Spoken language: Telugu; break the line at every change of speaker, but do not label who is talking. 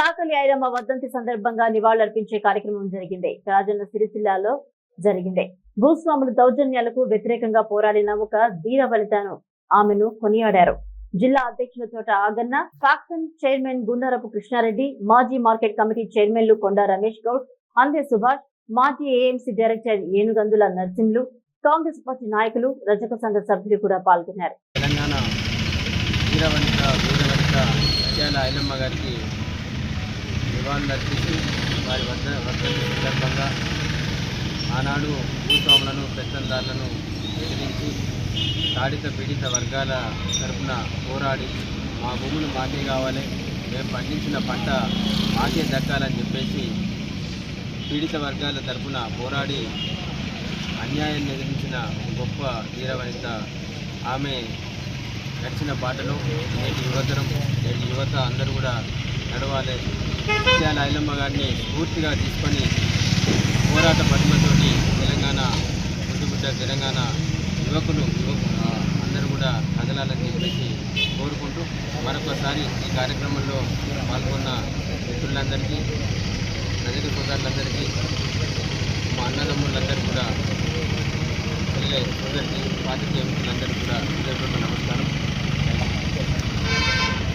సాకలి ఐరమ్మ వర్ధంతి సందర్భంగా నివాళులర్పించే కార్యక్రమం జరిగింది. రాజన్న సిరిసిల్లాలో జరిగింది. భూస్వాముల దౌర్జన్యాలకు వ్యతిరేకంగా పోరాడిన ఒక ధీర ఫలితాను ఆమెను కొనియాడారు. జిల్లా అధ్యక్షుల చోట ఆగన్న ఫ్యాక్షన్ చైర్మన్ గుండారపు కృష్ణారెడ్డి మాజీ మార్కెట్ కమిటీ చైర్మన్లు కొండా రమేష్ గౌడ్ అందే సుభాష్ మాజీ AMC director Enugandula Narsimhulu Congress party నాయకులు రజక సంఘ సభ్యులు కూడా పాల్గొన్నారు.
తెలంగాణ వీరవనిత వీరవనిత ఐలమ్మ గారికి నివాళులు అర్పిస్తూ వారి వద్ద వర్ధంతి సందర్భంగా ఆనాడు భూస్వాములను పెత్తందారులను ఎదిరించి తాడిత పీడిత వర్గాల తరఫున పోరాడి మా భూములు మాకే కావాలి మేము పండించిన పంట మాకే దక్కాలని చెప్పేసి పీడిత వర్గాల తరఫున పోరాడి అన్యాయాన్ని ఎదిరించిన గొప్ప వీరవనిత ఆమె నచ్చిన పాటలు నేటి యువతరం నేటి యువత అందరూ కూడా నడవాలి. ముత్యాల ఐలమ్మ గారిని పూర్తిగా తీసుకొని పోరాట పటిమతోటి తెలంగాణ ముందుగుడ్డ తెలంగాణ యువకులు అందరూ కూడా కదలాలని చెప్పేసి కోరుకుంటూ మరొకసారి ఈ కార్యక్రమంలో పాల్గొన్న మిత్రులందరికీ ప్రజల సోదరులందరికీ మా అన్నదమ్ములందరూ కూడా వెళ్ళే సోదరికి పాతికేయ మిత్రులందరికీ కూడా హృదయపూర్వక నమస్కారం.